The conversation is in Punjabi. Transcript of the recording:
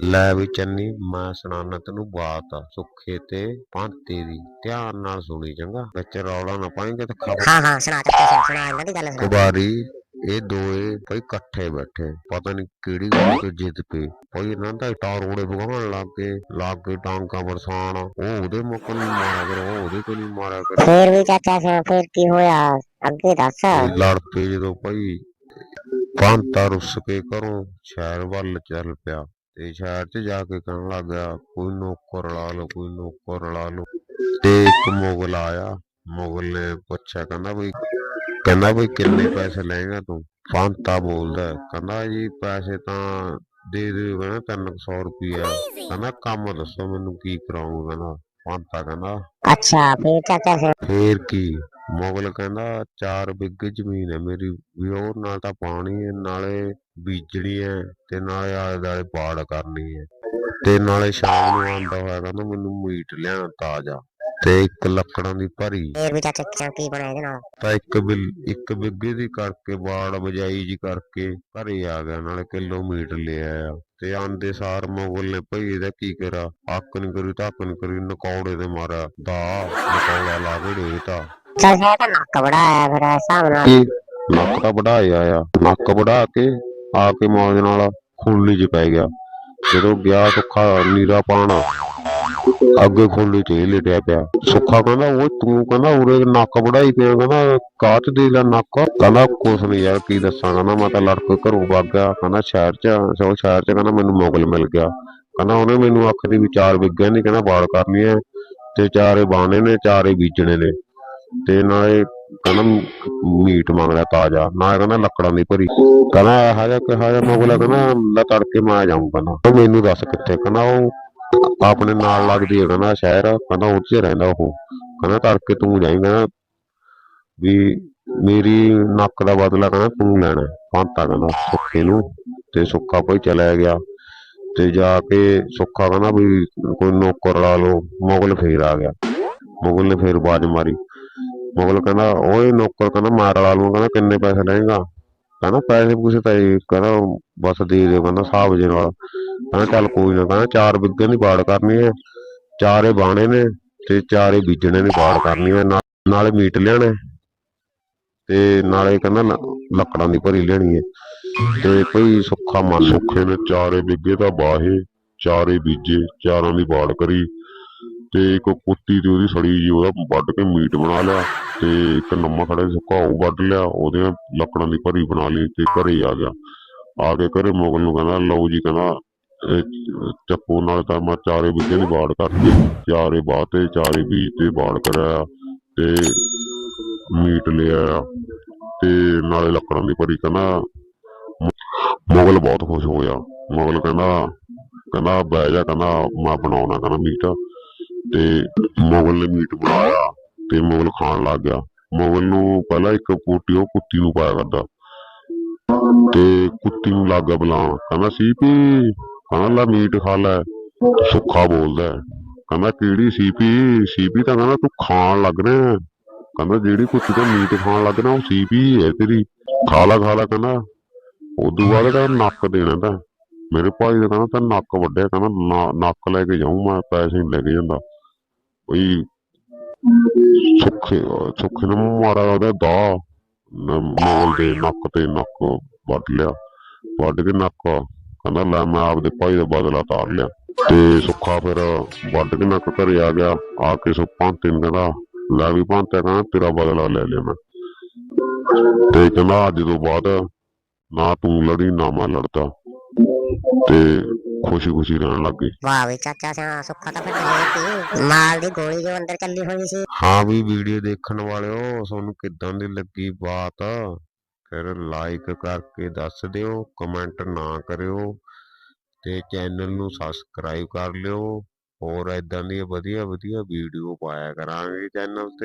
ਲੈ ਵੀ ਚੰਨੀ ਮੈਂ ਸੁਣਾਨਾ ਤੈਨੂੰ ਬਾਤ ਸੁੱਖੇ ਤੇ ਭਾਂਤੇ ਦੀ ਧਿਆਨ ਨਾਲ ਸੁਣੀ ਚੰਗਾ। ਵਿੱਚ ਰੌਲਾ ਨਾ ਪਾਏਂਗੇ ਤੇ ਖਬਰ ਹਾਂ ਹਾਂ ਸੁਣਾ ਚਾਚਾ ਸੁਣਾ, ਇਹਨਾਂ ਦੀ ਗੱਲ ਸੁਣਾ। ਕੁਬਾਰੀ ਇਹ ਦੋਏ ਭਾਈ ਇਕੱਠੇ ਬੈਠੇ ਪਤਾ ਨਹੀਂ ਕਿਹੜੀ ਗੱਲ ਤੋਂ ਜਿੱਦ ਪਈ ਭਾਈ ਇਹਨਾਂ ਦਾ ਟਾਰੋੜੇ ਭਗਵਾਨ ਲੱਗ ਕੇ ਲੱਗ ਕੇ ਟਾਂਕਾ ਬਰਸਾਨ ਉਹ ਉਹਦੇ ਮੁੱਕ ਨਹੀਂ ਮਾਰਿਆ ਕਰ ਉਹ ਉਹਦੇ ਕੋਲ ਨਹੀਂ ਮਾਰਿਆ ਕਰ ਫੇਰ ਵੀ ਚਾਚਾ ਸੁਣਾ, ਫੇਰ ਕੀ ਹੋਇਆ? ਅੱਗੇ ਦੱਸ। ਲੜ ਪਏ ਜਦੋਂ ਭਾਈ ਭਾਂਤਾ ਰੁੱਸ ਕੇ ਘਰੋਂ ਸ਼ਹਿਰ ਵੱਲ ਚੱਲ ਪਿਆ। ਤੇ ਸ਼ਹਿਰ 'ਚ ਜਾ ਕੇ ਕਹਿਣ ਲੱਗ ਗਿਆ। ਕੋਈ ਨੌਕਰ ਲਾ ਲਓ ਕੋਈ ਨੌਕਰ ਲਾ ਲਓ। ਤੇ ਇੱਕ ਮੁਗਲ ਆਇਆ। ਮੁਗਲ ਨੇ ਪੁੱਛਿਆ ਕਹਿੰਦਾ ਬਈ ਕਹਿੰਦਾ ਬਈ ਕਿੰਨੇ ਪੈਸੇ ਲਏਗਾ ਤੂੰ? ਭਾਂਤਾ ਬੋਲਦਾ ਕਹਿੰਦਾ ਜੀ ਪੈਸੇ ਤਾਂ ਦੇ ਦੇ ਕਹਿੰਦਾ 300 ਰੁਪਈਆ। ਕਹਿੰਦਾ ਕੰਮ ਦੱਸੋ ਮੈਨੂੰ ਕੀ ਕਰਾਉਂਗਾ ਕਹਿੰਦਾ। ਭਾਂਤਾ ਕਹਿੰਦਾ ਅੱਛਾ ਫੇਰ ਚਾਚਾ ਸੁਣਾ, ਫੇਰ ਕੀ? ਮੁਗਲ ਕਹਿੰਦਾ 4 ਬਿੱਗੇ ਜ਼ਮੀਨ ਹੈ ਮੇਰੀ ਵੀ ਉਹ ਨਾਲ ਤਾਂ ਪਾਣੀ ਹੈ ਨਾਲੇ ਬੀਜਣੀ ਹੈ ਤੇ ਨਾਲੇ ਆਲੇ ਦੁਆਲੇ ਬਾੜ ਕਰਨੀ ਹੈ। ਤੇ ਨਾਲੇ ਸ਼ਾਮ ਨੂੰ ਆਂਦਾ ਹੋਇਆ ਕਹਿੰਦਾ ਮੈਨੂੰ ਮੀਟ ਲਿਆਣਾ ਤਾਜ਼ਾ ਤੇ ਇੱਕ ਲੱਕੜਾਂ ਦੀ ਭਰੀ। ਫੇਰ ਵੀ ਚਾਚਾ ਕਿਆ ਕੀ ਬਣਿਆ ਇਹਦੇ ਨਾਲ? ਤਾਂ ਇੱਕ ਬਿਲ ਇੱਕ ਬਿੱਗੇ ਦੀ ਕਰਕੇ ਬਾੜ ਬਜਾਈ ਜੀ ਕਰਕੇ ਘਰੇ ਆ ਗਿਆ ਨਾਲੇ ਕਿਲੋ ਮੀਟ ਲੈ ਆਇਆ ਤੇ ਆਂਦੇ ਸਾਰ ਮੁਗਲ ਨੇ ਭਈ ਇਹਦਾ ਕੀ ਕਰਾ? ਅੱਕ ਨਹੀਂ ਕਰੀ ਧੱਕ ਨਹੀਂ ਕਰੀ ਨਕੌੜੇ ਤੇ ਮਾਰਿਆ ਦਾ ਨਕੌੜਾ ਲਾ ਕੇ ਦੇਤਾ। ਚੱਲ ਹੈ ਤਾਂ ਨੱਕ ਬੜਾ ਆਇਆ ਫਿਰ ਹਿਸਾਬ ਨਾਲ। ਨੱਕ ਤਾਂ ਵਢਾਇਆ ਆ ਨੱਕ ਵਢਾ ਕੇ ਆ ਕੇ ਮੌਜ ਨਾਲ ਖੁਰਲੀ 'ਚ ਪੈ ਗਿਆ। ਜਦੋਂ ਗਿਆ ਸੁੱਖਾ ਨੀਰਾ ਪਾਣ, ਅੱਗੇ ਖੁਰਲੀ 'ਚ ਹੀ ਲੇਟਿਆ ਪਿਆ। ਸੁੱਖਾ ਕਹਿੰਦਾ ਉਹ ਤੂੰ ਕਹਿੰਦਾ ਉਰੇ ਨੱਕ ਵਢਾਈ ਪਿਆ, ਕਹਿੰਦਾ ਕਾਚ ਦੇ ਲੈ ਨੱਕ? ਕਹਿੰਦਾ, ਕੁਛ ਨਹੀਂ ਯਾਰ, ਕੀ ਦੱਸਾਂ? ਕਹਿੰਦਾ, ਮੈਂ ਤਾਂ ਲੜ ਕੇ ਘਰੋਂ ਵਗ ਗਿਆ। ਕਹਿੰਦਾ, ਸ਼ਹਿਰ 'ਚ ਸੋ ਸ਼ਹਿਰ 'ਚ ਕਹਿੰਦਾ, ਮੈਨੂੰ ਮੁਗਲ ਮਿਲ ਗਿਆ। ਕਹਿੰਦਾ, ਉਹਨੇ ਮੈਨੂੰ ਆਖਦੀ ਵੀ ਚਾਰ ਵਿਗਿਆ ਨਹੀਂ ਕਹਿੰਦਾ ਬਾਲ ਕਰਨੀ ਹੈ ਤੇ ਚਾਰੇ ਬਾਣੇ ਨੇ, ਚਾਰੇ ਬੀਜਣੇ ਨੇ ਤੇ ਨਾਲੇ ਕਹਿੰਦਾ ਮੀਟ ਮੰਗਦਾ ਤਾਜ਼ਾ। ਨਾ ਕਹਿੰਦਾ ਲੱਕੜਾਂ ਦੀ ਭਰੀ। ਕਹਿੰਦਾ ਇਹੋ ਜਿਹਾ ਕਿਹਾ ਜਿਹਾ ਮੁਗਲਾ ਕਹਿੰਦਾ ਲੈ ਤੜਕੇ ਮੈਂ ਆ ਜਾਊਂ ਕਹਿੰਦਾ ਉਹ ਮੈਨੂੰ ਦੱਸ ਕਿੱਥੇ। ਕਹਿੰਦਾ ਉਹ ਆਪਣੇ ਨਾਲ ਲੱਗਦੀ ਹੈ ਕਹਿੰਦਾ ਸ਼ਹਿਰ। ਕਹਿੰਦਾ ਉਹ ਰਹਿੰਦਾ ਉਹ। ਕਹਿੰਦਾ ਤੜਕੇ ਤੂੰ ਜਾਏਂਗਾ ਵੀ ਮੇਰੀ ਨੱਕ ਦਾ ਬਦਲਾ ਕਹਿੰਦਾ ਤੂੰ ਲੈਣਾ ਹੈ। ਭਾਂਤਾ ਕਹਿੰਦਾ ਸੁੱਖੇ ਨੂੰ। ਤੇ ਸੁੱਖਾ ਕੋਈ ਚਲਾ ਗਿਆ। ਤੇ ਜਾ ਕੇ ਸੁੱਖਾ ਕਹਿੰਦਾ ਵੀ ਕੋਈ ਨੌਕਰ ਲਾ ਲਓ। ਮੁਗਲ ਫੇਰ ਆ ਗਿਆ। ਮੁਗਲ ਨੇ ਫੇਰ ਬਾਜ ਮਾਰੀ। ਮੁਗਲ ਕਹਿੰਦਾ, ਓਏ ਨੌਕਰ ਕਹਿੰਦਾ, ਮਾਰ ਲਾ ਲੂੰ ਕਹਿੰਦਾ, ਕਿੰਨੇ ਪੈਸੇ ਲਏਗਾ? ਕਹਿੰਦਾ, ਪੈਸੇ ਪੂਸੇ ਤਾਂ ਇਹ ਕਹਿੰਦਾ, ਬਸ ਦੇ ਦੇ ਕਹਿੰਦਾ, ਹਿਸਾਬ ਜੇ ਨਾਲ। ਕਹਿੰਦਾ, ਚੱਲ ਕੋਈ ਨਾ, ਕਹਿੰਦਾ, ਚਾਰ ਬਿੱਗੇ ਦੀ ਬਾੜ ਕਰਨੀ ਹੈ। ਚਾਰੇ ਬਾਣੇ ਨੇ ਤੇ ਚਾਰੇ ਬੀਜਣੇ ਦੀ ਬਾੜ ਕਰਨੀ ਹੈ। ਨਾਲੇ ਮੀਟ ਲਿਆਣਾ ਤੇ ਨਾਲੇ ਕਹਿੰਦਾ ਲੱਕੜਾਂ ਦੀ ਭਰੀ ਲੈਣੀ ਹੈ। ਤੇ ਕੋਈ ਸੁੱਖਾ ਮਨ ਸੁੱਖੇ ਨੇ, ਚਾਰੇ ਬਿੱਗੇ ਦਾ ਬਾਹੇ ਚਾਰੇ ਬੀਜੇ, ਚਾਰਾਂ ਦੀ ਬਾੜ ਕਰੀ। ਤੇ ਇੱਕ ਕੁੱਤੀ ਤੇ ਉਹਦੀ ਸੜੀ ਜੀ ਉਹਦਾ ਵੱਢ ਕੇ ਮੀਟ ਬਣਾ ਲਿਆ ਤੇ ਇੱਕ ਨਮਾ ਖੜਾ ਸੀ ਸੁੱਕਾ ਉਹ ਵੱਢ ਲਿਆ, ਉਹਦੇ ਲੱਕੜਾਂ ਦੀ ਭਰੀ ਬਣਾ ਲਈ ਤੇ ਘਰੇ ਆ ਗਿਆ। ਆ ਕੇ ਘਰੇ ਮੁਗਲ ਨੂੰ ਕਹਿੰਦਾ, ਲਓ ਜੀ, ਕਹਿੰਦਾ, ਇਹ ਚੱਕੋ, ਨਾਲ ਤਾਂ ਮੈਂ ਚਾਰੇ ਬੀਜੇ ਦੀ ਬਾੜ ਕਰਤੀ। ਚਾਰੇ ਬਾਹ ਚਾਰੇ ਬੀਜ ਤੇ ਬਾੜ ਕਰਿਆ ਤੇ ਮੀਟ ਲਿਆ ਤੇ ਨਾਲੇ ਲੱਕੜਾਂ ਦੀ ਭਰੀ, ਕਹਿੰਦਾ। ਮੁਗਲ ਬਹੁਤ ਖੁਸ਼ ਹੋਇਆ। ਮੁਗਲ ਕਹਿੰਦਾ ਕਹਿੰਦਾ, ਬਹਿ ਜਾ, ਕਹਿੰਦਾ, ਮੈਂ ਬਣਾਉਣਾ, ਕਹਿੰਦਾ, ਮੀਟ। ਤੇ ਮੁਗਲ ਨੇ ਮੀਟ ਬਣਾਇਆ ਤੇ ਮੁਗਲ ਖਾਣ ਲੱਗ ਗਿਆ। ਮੁਗਲ ਨੂੰ ਪਹਿਲਾਂ ਇੱਕ ਪੋਟੀ ਉਹ ਕੁੱਤੀ ਨੂੰ ਪਾਇਆ ਕਰਦਾ। ਤੇ ਕੁੱਤੀ ਨੂੰ ਲੱਗ ਗਿਆ ਬੁਲਾਉਣ। ਕਹਿੰਦਾ, ਸੀਪੀ, ਕਹਿੰਦਾ, ਲੈ ਮੀਟ ਖਾ ਲੈ, ਸੁੱਖਾ ਬੋਲਦਾ ਕਹਿੰਦਾ, ਕਿਹੜੀ ਸੀਪੀ? ਸੀਪੀ ਤਾਂ ਕਹਿੰਦਾ, ਤੂੰ ਖਾਣ ਲੱਗ ਰਿਹਾ ਕਹਿੰਦਾ, ਜਿਹੜੀ ਕੁੱਤੀ ਦਾ ਮੀਟ ਖਾਣ ਲੱਗ ਰਿਹਾ, ਉਹ ਸੀਪੀ ਹੈ ਤੇਰੀ। ਖਾ ਲਾ ਖਾ ਲਾ, ਕਹਿੰਦਾ। ਉਦੋਂ ਬਾਅਦ ਤਾਂ ਨੱਕ ਦੇਣਾ ਤਾਂ। ਮੇਰੇ ਭਾਈ ਦਾ ਕਹਿੰਦਾ ਤਾਂ ਨੱਕ ਵੱਡਿਆ। ਕਹਿੰਦਾ ਨੱਕ ਲੈ ਕੇ ਜਾਊਂ ਮੈਂ, ਪੈਸੇ ਨਹੀਂ ਲੈ ਕੇ ਜਾਂਦਾ। ਕੋਈ ਸੁੱਖੇ ਸੁੱਖੇ ਨੂੰ ਮਾਰਾ ਉਹਦਾ ਨੱਕ ਤੇ ਨੱਕ ਵੱਢ ਲਿਆ ਵੱਢ ਕੇ ਨੱਕ ਕਹਿੰਦਾ ਲੈ ਮੈਂ ਆਪਦੇ ਭਾਈ ਦਾ ਬਦਲਾ ਤਾਰ ਲਿਆ ਤੇ ਸੁੱਖਾ ਫਿਰ ਵੱਢ ਕੇ ਨੱਕ ਘਰੇ ਆ ਗਿਆ ਆ ਕੇ ਸੁ ਭਾਂਤੇ ਨੂੰ ਕਹਿੰਦਾ ਲੈ ਵੀ ਭਾਂਤੇ ਕਹਿੰਦਾ ਤੇਰਾ ਬਦਲਾ ਲੈ ਲਿਆ ਮੈਂ ਤੇ ਕਹਿੰਦਾ ਅੱਜ ਤੋਂ ਬਾਅਦ ਨਾ ਤੂੰ ਲੜੀ ਨਾ ਮੈਂ ਲੜਦਾ ਤੇ ਖੁਸ਼ੀ ਖੁਸ਼ੀ ਰਹਿਣ ਲੱਗ ਗਏ। ਵਾਹ ਵੀ ਚਾਚਾ ਸਿਆ ਸੁੱਖਾ ਤਾਂ ਫਿਰ ਨਹੀਂ ਸੀ ਮਾਲ ਦੀ ਗੋਲੀ ਜੋ ਅੰਦਰ ਚੱਲੀ ਹੋਈ ਸੀ। ਹਾਂ ਵੀ ਵੀਡੀਓ ਦੇਖਣ ਵਾਲਿਓ ਤੁਹਾਨੂੰ ਕਿੱਦਾਂ ਦੀ ਲੱਗੀ ਬਾਤ? ਫਿਰ ਲਾਈਕ ਕਰਕੇ ਦੱਸ ਦਿਓ ਕਮੈਂਟ ਨਾ ਕਰਿਓ ਤੇ ਚੈਨਲ ਨੂੰ ਸਬਸਕ੍ਰਾਈਬ ਕਰ ਲਿਓ। ਹੋਰ ਐਦਾਂ ਦੀਆਂ ਵਧੀਆ ਵਧੀਆ ਵੀਡੀਓ ਪਾਇਆ ਕਰਾਂਗੇ ਚੈਨਲ ਤੇ।